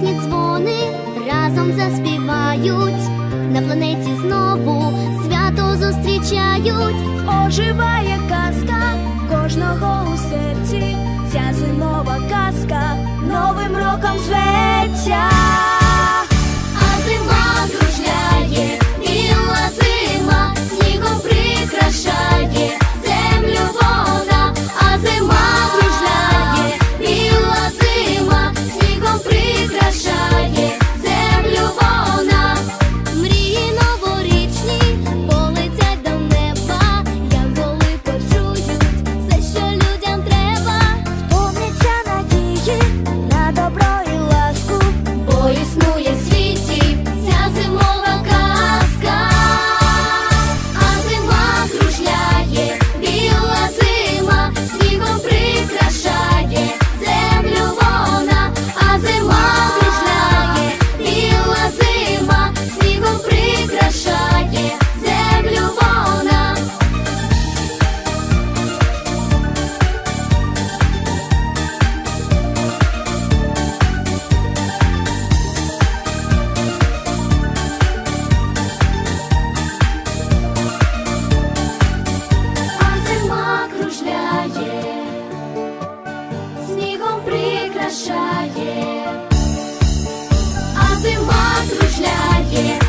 музичні дзвони разом заспівають, на планеті знову свято зустрічають, оживає казка кожного у серці, ця зимова казка новим роком зве. кружляє.